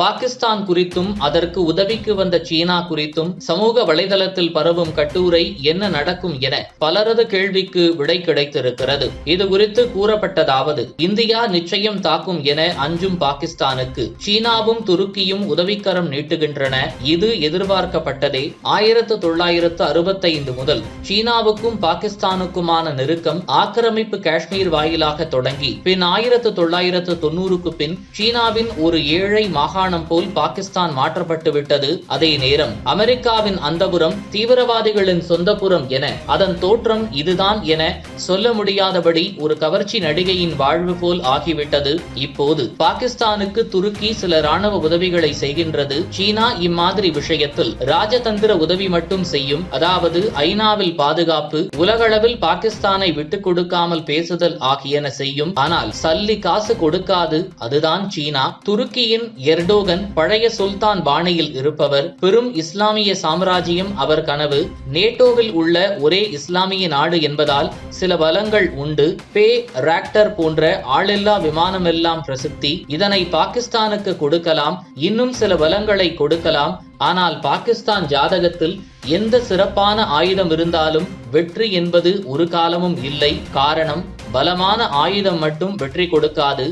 பாகிஸ்தான் குறித்தும் அதற்கு உதவிக்கு வந்த சீனா குறித்தும் சமூக வலைதளத்தில் பரவும் கட்டுரை என்ன நடக்கும் என பலரது கேள்விக்கு விடை கிடைத்திருக்கிறது. இது குறித்து கூறப்பட்டதாவது இந்தியா நிச்சயம் தாக்கும் என அஞ்சும் பாகிஸ்தானுக்கு சீனாவும் துருக்கியும் உதவிக்கரம் நீட்டுகின்றன. இது எதிர்பார்க்கப்பட்டதே ஆயிரத்து தொள்ளாயிரத்து அறுபத்தைந்து முதல் சீனாவுக்கும் பாகிஸ்தானுக்குமான நெருக்கம் ஆக்கிரமிப்பு காஷ்மீர் வாயிலாக தொடங்கி பின் ஆயிரத்து தொள்ளாயிரத்து தொன்னூறுக்கு பின் சீனாவின் ஒரு ஏழை விமானம் போல் பாகிஸ்தான் மாற்றப்பட்டு விட்டது அதே நேரம். அமெரிக்காவின் அந்தபுரம் தீவிரவாதிகளின் சொந்தபுரம் என அதன் தோற்றம் இதுதான் என சொல்ல முடியாதபடி ஒரு கவர்ச்சி நடிகையின் வாழ்வு போல் ஆகிவிட்டது இப்போது. பாகிஸ்தானுக்கு துருக்கி சில ராணுவ உதவிகளை செய்கின்றது. சீனா இம்மாதிரி விஷயத்தில் ராஜதந்திர உதவி மட்டும் செய்யும். அதாவது ஐநாவில் பாதுகாப்பு உலகளவில் பாகிஸ்தானை விட்டுக் கொடுக்காமல் பேசுதல் ஆகியன செய்யும். ஆனால் சல்லி காசு கொடுக்காது. அதுதான் சீனா. துருக்கியின் அசோகன் பழைய சுல்தான் பாணியில் இருப்பவர் பெரும் இஸ்லாமிய சாம்ராஜ்யம் அவர் கனவு நேட்டோவில் உள்ள ஒரே இஸ்லாமிய நாடு என்பதால் சில பலங்கள் உண்டு. பே ராக்டர் போன்ற ஆளில்லா விமானமெல்லாம் பிரசித்தி இதனை பாகிஸ்தானுக்கு கொடுக்கலாம் இன்னும் சில பலங்களை கொடுக்கலாம். ஆனால் பாகிஸ்தான் ஜாதகத்தில் எந்த சிறப்பான ஆயுதம் இருந்தாலும் வெற்றி என்பது ஒரு காலமும் இல்லை. காரணம் பலமான ஆயுதம் மட்டும் வெற்றி கொடுக்காது.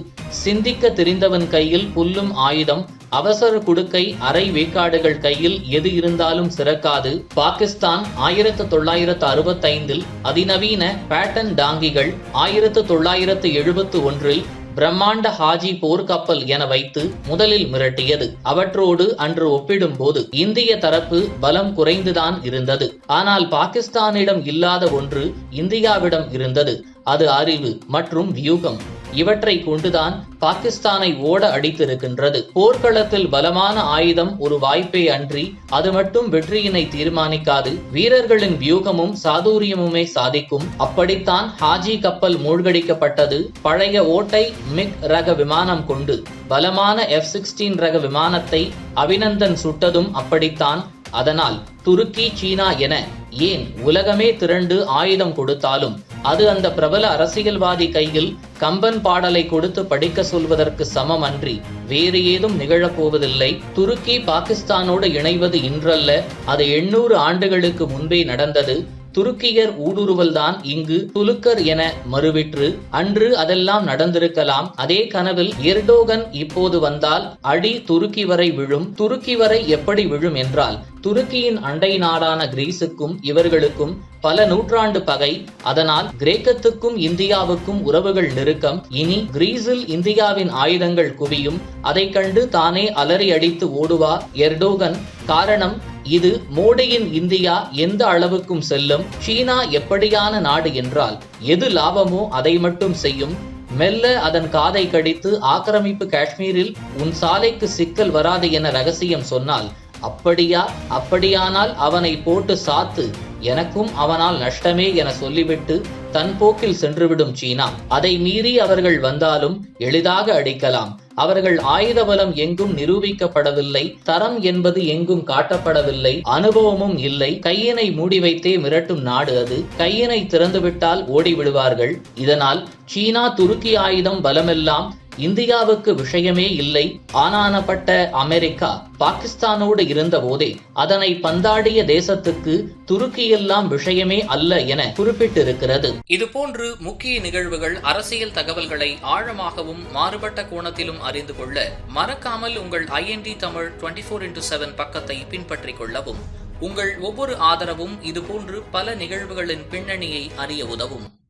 சிந்திக்க தெரிந்தவன் கையில் புல்லும் ஆயுதம் அவசர குடுக்கை அரை வேக்காடுகள் கையில் எது இருந்தாலும் சிறக்காது. பாகிஸ்தான் ஆயிரத்து தொள்ளாயிரத்து அறுபத்தைந்தில் அதிநவீன பேட்டன் டாங்கிகள் ஆயிரத்து தொள்ளாயிரத்து எழுபத்து ஒன்றில் பிரம்மாண்ட ஹாஜி போர்க்கப்பல் என வைத்து முதலில் மிரட்டியது. அவற்றோடு அன்று ஒப்பிடும்போது இந்திய தரப்பு பலம் குறைந்துதான் இருந்தது. ஆனால் பாகிஸ்தானிடம் இல்லாத ஒன்று இந்தியாவிடம் இருந்தது. அது அறிவு மற்றும் வியூகம். இவற்றை கொண்டுதான் பாகிஸ்தானை ஓட அடித்திருக்கின்றது. போர்க்களத்தில் பலமான ஆயுதம் ஒரு வாய்ப்பே அன்றி அது மட்டும் வெற்றியினை தீர்மானிக்காது. வீரர்களின் வியூகமும் சாதுரியமுமே சாதிக்கும். அப்படித்தான் ஹாஜி கப்பல் மூழ்கடிக்கப்பட்டது. பழைய ஓட்டை மிக் ரக விமானம் கொண்டு பலமான எஃப் சிக்ஸ்டீன் ரக விமானத்தை அபிநந்தன் சுட்டதும் அப்படித்தான். அதனால் துருக்கி சீனா என ஏன் உலகமே திரண்டு ஆயுதம் கொடுத்தாலும் அது அந்த பிரபல அரசியல்வாதி கையில் கம்பன் பாடலை கொடுத்து படிக்க சொல்வதற்கு சமம் அன்றி வேறு ஏதும் நிகழப்போவதில்லை. துருக்கி பாகிஸ்தானோடு இணைவது இன்றல்ல. அது எண்ணூறு ஆண்டுகளுக்கு முன்பே நடந்தது. துருக்கியர் ஊடுருவல்தான் இங்கு துலுக்கர் என மறுவிற்று அன்று அதெல்லாம் நடந்திருக்கலாம். அதே கனவில் எர்டோகன் இப்போது வந்தால் அடி துருக்கி வரை விழும். துருக்கி வரை எப்படி விழும் என்றால் துருக்கியின் அண்டை நாடான கிரீஸுக்கும் இவர்களுக்கும் பல நூற்றாண்டு பகை. அதனால் கிரேக்கத்துக்கும் இந்தியாவுக்கும் உறவுகள் நெருக்கம். இனி கிரீஸில் இந்தியாவின் ஆயுதங்கள் குவியும். அதைக் கண்டு தானே அலறி அடித்து ஓடுவார் எர்டோகன். காரணம் இது மோடியின் இந்தியா எந்த அளவுக்கும் செல்லும்? சீனா எப்படியான நாடு என்றால் எது லாபமோ அதை மட்டும் செய்யும். மெல்ல அதன் காதை கடித்து ஆக்கிரமிப்பு காஷ்மீரில் உன் சாலைக்கு சிக்கல் வராது என ரகசியம் சொன்னால் அப்படியா? அப்படியானால் அவனை போட்டு சாத்து எனக்கும் அவனால் நஷ்டமே என சொல்லிவிட்டு தன் போக்கில் சென்றுவிடும் சீனா. அதை மீறி அவர்கள் வந்தாலும் எளிதாக அடிக்கலாம். அவர்கள் ஆயுத பலம் எங்கும் நிரூபிக்கப்படவில்லை. தரம் என்பது எங்கும் காட்டப்படவில்லை. அனுபவமும் இல்லை. கையினை மூடி வைத்தே மிரட்டும் நாடு அது. கையினை திறந்துவிட்டால் ஓடி விடுவார்கள் இதனால் சீனா துருக்கி ஆயுதம் பலமெல்லாம் இந்தியாவுக்கு விஷயமே இல்லை. ஆனானப்பட்ட அமெரிக்கா பாகிஸ்தானோடு இருந்த போதே அதனை பந்தாடிய தேசத்துக்கு துருக்கியெல்லாம் விஷயமே அல்ல என குறிப்பிட்டிருக்கிறது. இதுபோன்று முக்கிய நிகழ்வுகள் அரசியல் தகவல்களை ஆழமாகவும் மாறுபட்ட கோணத்திலும் அறிந்து கொள்ள மறக்காமல் உங்கள் IND Tamil twenty four into seven பக்கத்தை பின்பற்றிக் கொள்ளவும். உங்கள் ஒவ்வொரு ஆதரவும் இதுபோன்று பல நிகழ்வுகளின் பின்னணியை அறிய உதவும்.